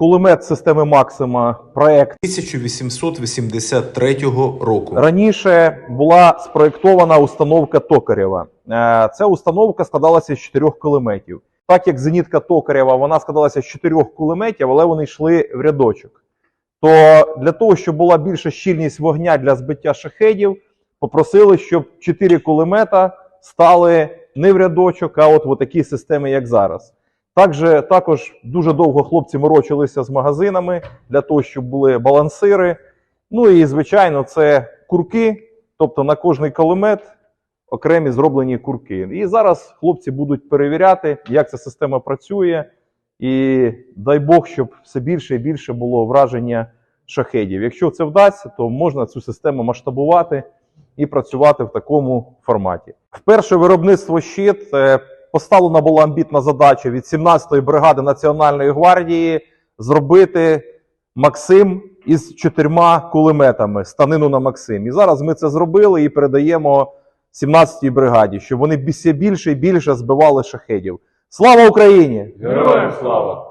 кулемет системи Максима, проект 1883 року. Раніше була спроєктована установка Токарєва. Е, Ця установка складалася з чотирьох кулеметів. Так як зенітка Токарєва, вона складалася з чотирьох кулеметів, але вони йшли в рядочок. То для того, щоб була більша щільність вогня для збиття шахедів, попросили, щоб чотири кулемета стали не в рядочок, а от в такі системи, як зараз. Також, також дуже довго хлопці морочилися з магазинами для того, щоб були балансири. Ну і звичайно, це курки, тобто на кожний кулемет окремі зроблені курки. І зараз хлопці будуть перевіряти, як ця система працює. І дай Бог, щоб все більше і більше було враження шахедів. Якщо це вдасться, то можна цю систему масштабувати і працювати в такому форматі. Вперше виробництво щит поставлена була амбітна задача від 17-ї бригади Національної гвардії зробити Максим із чотирма кулеметами, станину на Максим. І зараз ми це зробили і передаємо 17-й бригаді, щоб вони більше і більше збивали шахедів. Слава Україні! Героям слава!